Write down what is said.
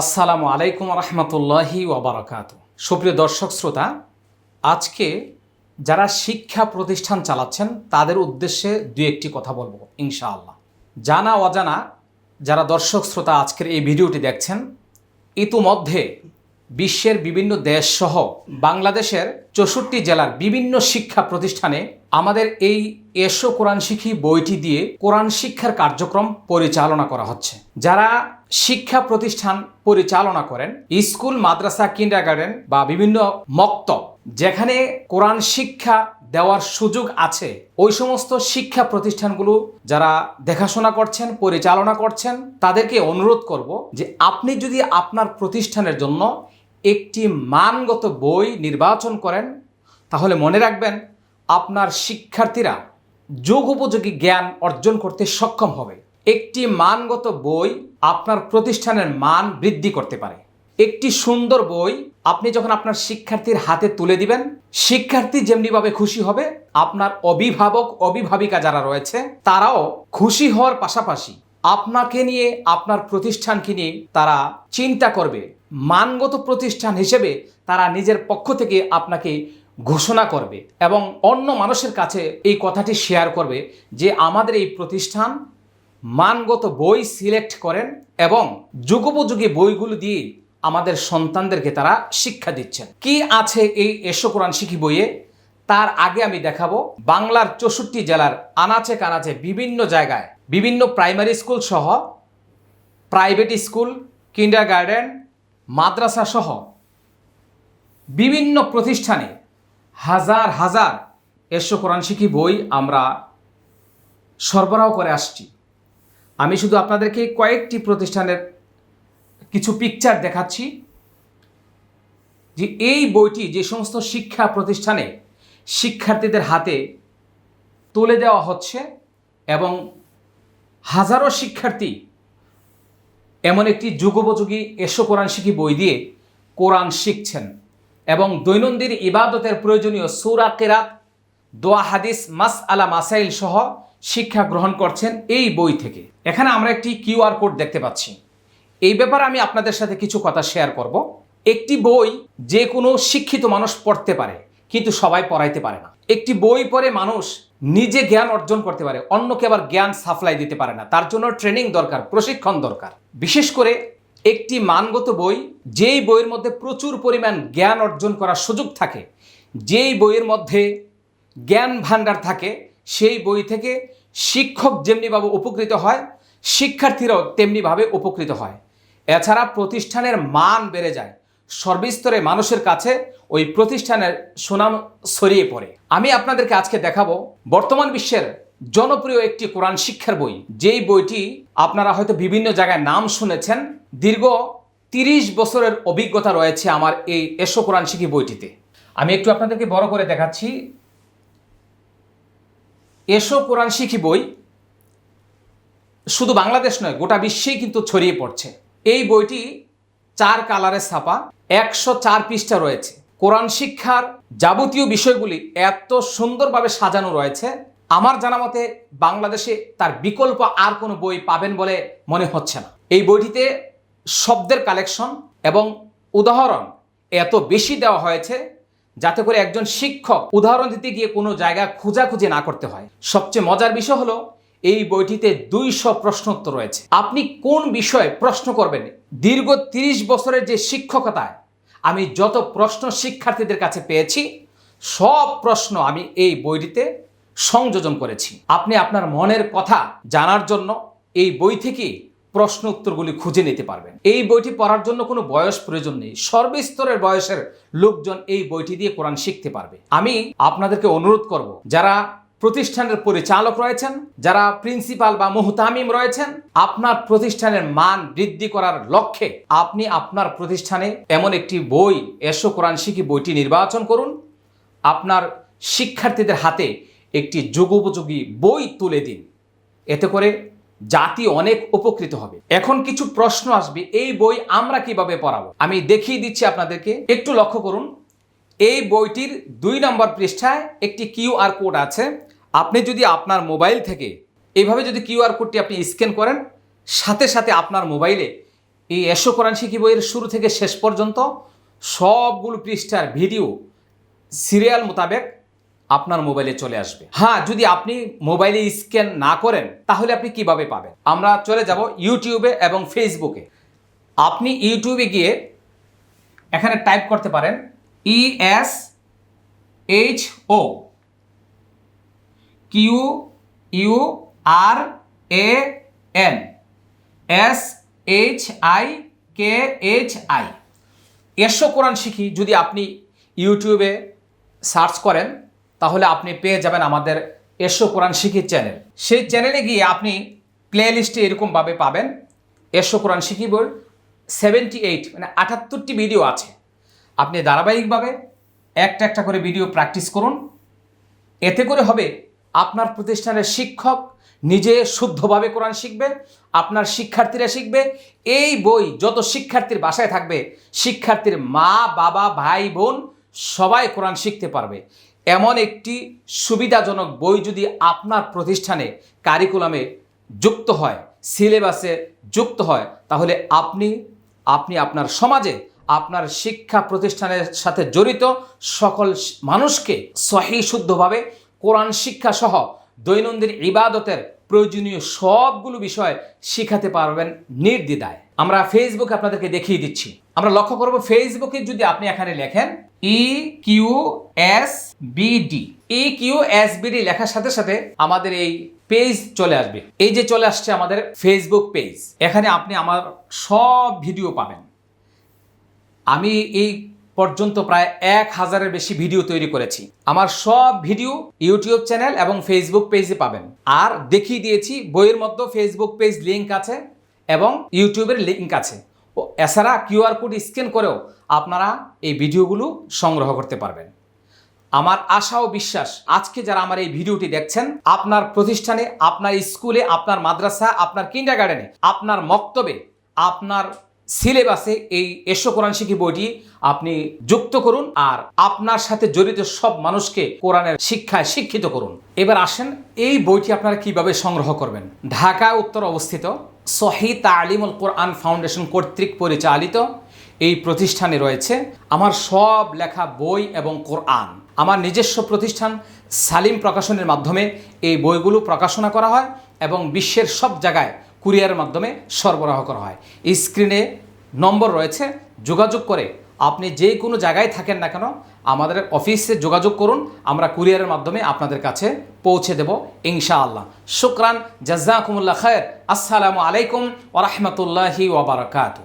আসসালামু আলাইকুম রহমতুল্লাহি ওবরাকাত সুপ্রিয় দর্শক শ্রোতা, আজকে যারা শিক্ষা প্রতিষ্ঠান চালাচ্ছেন, তাদের উদ্দেশ্যে দু একটি কথা বলব, ইনশাআল্লাহ। জানা অজানা যারা দর্শক শ্রোতা আজকের এই ভিডিওটি দেখছেন, ইতোমধ্যে বিশ্বের বিভিন্ন দেশসহ বাংলাদেশের চৌষট্টি জেলার বিভিন্ন শিক্ষা প্রতিষ্ঠানে আমাদের এই এসো কোরআন শিখি বইটি দিয়ে কোরআন শিক্ষার কার্যক্রম পরিচালনা করা হচ্ছে। যারা শিক্ষা প্রতিষ্ঠান পরিচালনা করেন, স্কুল, মাদ্রাসা কিন্ডার গার্ডেন বা বিভিন্ন মক্তব যেখানে কোরআন শিক্ষা দেওয়ার সুযোগ আছে। ওই সমস্ত শিক্ষা প্রতিষ্ঠানগুলো যারা দেখাশোনা করছেন, পরিচালনা করছেন, তাদেরকে অনুরোধ করব যে আপনি যদি আপনার প্রতিষ্ঠানের জন্য একটি মানগত বই নির্বাচন করেন, তাহলে মনে রাখবেন আপনার শিক্ষার্থীরা যোগ উপযোগী জ্ঞান অর্জন করতে সক্ষম হবে। একটি মানগত বই আপনার প্রতিষ্ঠানের মান বৃদ্ধি করতে পারে। একটি সুন্দর বই আপনি যখন আপনার শিক্ষার্থীর হাতে তুলে দিবেন, শিক্ষার্থী যেমনিভাবে খুশি হবে, আপনার অভিভাবক, অভিভাবিকা যারা রয়েছে, তারাও খুশি হওয়ার পাশাপাশি আপনাকে নিয়ে, আপনার প্রতিষ্ঠানকে নিয়ে তারা চিন্তা করবে। মানগত প্রতিষ্ঠান হিসেবে তারা নিজের পক্ষ থেকে আপনাকে ঘোষণা করবে এবং অন্য মানুষের কাছে এই কথাটি শেয়ার করবে যে, আমাদের এই প্রতিষ্ঠান মানগত বই সিলেক্ট করেন এবং যুগোপযোগী বইগুলো দিয়ে আমাদের সন্তানদেরকে তারা শিক্ষা দিচ্ছেন। কি আছে এই এসো কোরআন শিখি বইয়ে? তার আগে আমি দেখাবো বাংলার চৌষট্টি জেলার আনাচে কানাচে বিভিন্ন জায়গায়, বিভিন্ন প্রাইমারি স্কুল সহ, প্রাইভেট স্কুল কিন্ডার গার্ডেন মাদ্রাসা সহ বিভিন্ন প্রতিষ্ঠানে হাজার হাজার এসো কোরআন শিখি বই আমরা সরবরাহ করে আসছি। আমি শুধু আপনাদেরকে কয়েকটি প্রতিষ্ঠানের কিছু পিকচার দেখাচ্ছি। যে এই বইটি যে সমস্ত শিক্ষা প্রতিষ্ঠানে শিক্ষার্থীদের হাতে তুলে দেওয়া হচ্ছে এবং হাজারো শিক্ষার্থী এমন একটি যুগোপযোগী এসো কোরআন শিখি বই দিয়ে কোরআন শিখছেন এবং দৈনন্দিন ইবাদতের প্রয়োজনীয় সুরা কেরাত, দোয়া হাদিস মাস আলা মাসাইল সহ শিক্ষা গ্রহণ করছেন এই বই থেকে। এখানে আমরা একটি কিউআর কোড দেখতে পাচ্ছি। এই ব্যাপারে আমি আপনাদের সাথে কিছু কথা শেয়ার করব। একটি বই যে কোনো শিক্ষিত মানুষ পড়তে পারে, কিন্তু সবাই পড়াইতে পারে না। একটি বই পড়ে মানুষ নিজে জ্ঞান অর্জন করতে পারে, অন্যকে আবার জ্ঞান সাপ্লাই দিতে পারে না। তার জন্য ট্রেনিং দরকার, প্রশিক্ষণ দরকার। বিশেষ করে একটি মানগত বই, যেই বইয়ের মধ্যে প্রচুর পরিমাণ জ্ঞান অর্জন করার সুযোগ থাকে, যেই বইয়ের মধ্যে জ্ঞান ভাণ্ডার থাকে সেই বই থেকে শিক্ষক যেমনিভাবে উপকৃত হয়, শিক্ষার্থীরাও তেমনিভাবে উপকৃত হয়। এছাড়া প্রতিষ্ঠানের মান বেড়ে যায়। সর্বস্তরে মানুষের কাছে ওই প্রতিষ্ঠানের সুনাম ছড়িয়ে পড়ে। আমি আপনাদেরকে আজকে দেখাবো বর্তমান বিশ্বের জনপ্রিয় একটি কোরআন শিক্ষার বই। যেই বইটি আপনারা হয়তো বিভিন্ন জায়গায় নাম শুনেছেন। দীর্ঘ তিরিশ বছরের অভিজ্ঞতা রয়েছে আমার এই এসো কোরআন শিখি বইটিতে। আমি একটু আপনাদেরকে বড় করে দেখাচ্ছি। এসো কোরআন শিখি বই। শুধু বাংলাদেশ নয়, গোটা বিশ্বেই কিন্তু ছড়িয়ে পড়ছে। এই বইটি চার কালারে ছাপা, একশো চার পৃষ্ঠা রয়েছে। কোরআন শিক্ষার যাবতীয় বিষয়গুলি এত সুন্দরভাবে সাজানো রয়েছে। আমার জানা মতে বাংলাদেশে তার বিকল্প আর কোনো বই পাবেন বলে মনে হচ্ছে না। এই বইটিতে শব্দের কালেকশন এবং উদাহরণ এত বেশি দেওয়া হয়েছে যাতে করে একজন শিক্ষক উদাহরণ দিতে গিয়ে কোনো জায়গা খোঁজাখুঁজি না করতে হয়। সবচেয়ে মজার বিষয় হলো, এই বইটিতে দুইশো প্রশ্নোত্তর রয়েছে। আপনি কোন বিষয়ে প্রশ্ন করবেন? দীর্ঘ তিরিশ বছরের যে শিক্ষকতায় আমি যত প্রশ্ন শিক্ষার্থীদের কাছে পেয়েছি, সব প্রশ্ন আমি এই বইটিতে সংযোজন করেছি। আপনি আপনার মনের কথা জানার জন্য এই বই থেকে প্রশ্ন উত্তরগুলি খুঁজে নিতে পারবেন। এই বইটি পড়ার জন্য কোনো বয়স প্রয়োজন নেই। সর্বস্তরের বয়সের লোকজন এই বইটি দিয়ে কোরআন শিখতে পারবে। আমি আপনাদেরকে অনুরোধ করব, যারা প্রতিষ্ঠানের পরিচালক রয়েছেন, যারা প্রিন্সিপাল বা মোহতামিম রয়েছেন, আপনার প্রতিষ্ঠানের মান বৃদ্ধি করার লক্ষ্যে আপনি আপনার প্রতিষ্ঠানে এমন একটি বই, এসো কোরআন শিখি বইটি নির্বাচন করুন। আপনার শিক্ষার্থীদের হাতে একটি যুগোপযোগী বই তুলে দিন। এতে করে জাতি অনেক উপকৃত হবে। এখন কিছু প্রশ্ন আসবে, এই বই আমরা কীভাবে পড়াবো? আমি দেখিয়ে দিচ্ছি আপনাদেরকে, একটু লক্ষ্য করুন। এই বইটির দুই নম্বর পৃষ্ঠায় একটি কিউআর কোড আছে। আপনি যদি আপনার মোবাইল থেকে এইভাবে যদি কিউআর কোডটি আপনি স্ক্যান করেন, সাথে সাথে আপনার মোবাইলে এই এসো কোরআন শিখি বইয়ের শুরু থেকে শেষ পর্যন্ত সবগুলো পৃষ্ঠার ভিডিও, সিরিয়াল মোতাবেক আপনার মোবাইলে চলে আসবে। হ্যাঁ যদি আপনি মোবাইলে স্ক্যান না করেন, তাহলে আপনি কীভাবে পাবেন? আমরা চলে যাব ইউটিউবে এবং ফেসবুকে। আপনি ইউটিউবে গিয়ে এখানে টাইপ করতে পারেন E S H O Q U R A N S H I K H I এসো কোরআন শিখি, যদি আপনি ইউটিউবে সার্চ করেন তাহলে আপনি পেয়ে যাবেন আমাদের এসো কোরআন শিখি চ্যানেল। সেই চ্যানেলে গিয়ে আপনি প্লে লিস্টে এরকমভাবে পাবেন। এসো কোরআন শিখি বই সেভেন্টি এইট মানে আটাত্তরটি ভিডিও আছে। আপনি ধারাবাহিকভাবে একটা একটা করে ভিডিও প্র্যাকটিস করুন। এতে করে হবে আপনার প্রতিষ্ঠানের শিক্ষক নিজে শুদ্ধভাবে কোরআন শিখবে, আপনার শিক্ষার্থীরা শিখবে, এই বই যত শিক্ষার্থীর বাসায় থাকবে, শিক্ষার্থীর মা, বাবা, ভাই, বোন সবাই কোরআন শিখতে পারবে। এমন একটি সুবিধাজনক বই যদি আপনার প্রতিষ্ঠানে কারিকুলামে যুক্ত হয় সিলেবাসে যুক্ত হয়, তাহলে আপনি আপনি আপনার সমাজে, আপনার শিক্ষা প্রতিষ্ঠানের সাথে জড়িত সকল মানুষকে সহি শুদ্ধভাবে কোরআন শিক্ষা সহ দৈনন্দিন ইবাদতের প্রয়োজনীয় সবগুলো বিষয় শিখাতে পারবেন নির্দ্বিধায়। আমরা ফেসবুকে আপনাদেরকে দেখিয়ে দিচ্ছি। আমরা লক্ষ্য করব ফেসবুকে যদি আপনি এখানে লেখেন E Q S BD E Q S BD লেখার সাথে সাথে আমাদের এই পেজ চলে আসবে। এই যে চলে আসছে আমাদের ফেসবুক পেজ এখানে আপনি আমার সব ভিডিও পাবেন। আমি এই পর্যন্ত প্রায় এক হাজারের বেশি ভিডিও তৈরি করেছি। আমার সব ভিডিও ইউটিউব চ্যানেল এবং ফেসবুক পেজে পাবেন। আর দেখিয়ে দিয়েছি, বইয়ের মধ্যে ফেসবুক পেজ লিঙ্ক আছে। এবং ইউটিউবের লিঙ্ক আছে। ও এছাড়া কিউআর কোড স্ক্যান করেও আপনারা এই ভিডিওগুলো সংগ্রহ করতে পারবেন। আমার আশা ও বিশ্বাস, আজকে যারা আমার এই ভিডিওটি দেখছেন, আপনার প্রতিষ্ঠানে, আপনার স্কুলে, আপনার মাদ্রাসা, আপনার কিন্ডার গার্ডেনে আপনার মক্তবে, আপনার সিলেবাসে এই এসো কোরআন শিখি বইটি আপনি যুক্ত করুন আর আপনার সাথে জড়িত সব মানুষকে কোরআনের শিক্ষায় শিক্ষিত করুন। এবার আসেন, এই বইটি আপনারা কীভাবে সংগ্রহ করবেন? ঢাকা, উত্তর অবস্থিত সহি তালিমুল কোরআন ফাউন্ডেশন কর্তৃক পরিচালিত এই প্রতিষ্ঠানে রয়েছে আমার সব লেখা বই এবং কোরআন। আমার নিজস্ব প্রতিষ্ঠান সালিম প্রকাশনের মাধ্যমে এই বইগুলো প্রকাশনা করা হয় এবং বিশ্বের সব জায়গায় কুরিয়ারের মাধ্যমে সরবরাহ করা হয়। স্ক্রিনে নম্বর রয়েছে, যোগাযোগ করে আপনি যে কোনো জায়গায় থাকেন না কেন, আমাদের অফিসে যোগাযোগ করুন, আমরা কুরিয়ারের মাধ্যমে আপনাদের কাছে পৌঁছে দেব, ইনশাআল্লাহ। শুক্রান জাজাকুমুল্লা খায়ের। আসসালামু আলাইকুম ওরহমতুল্লাহি ওবরাকাতু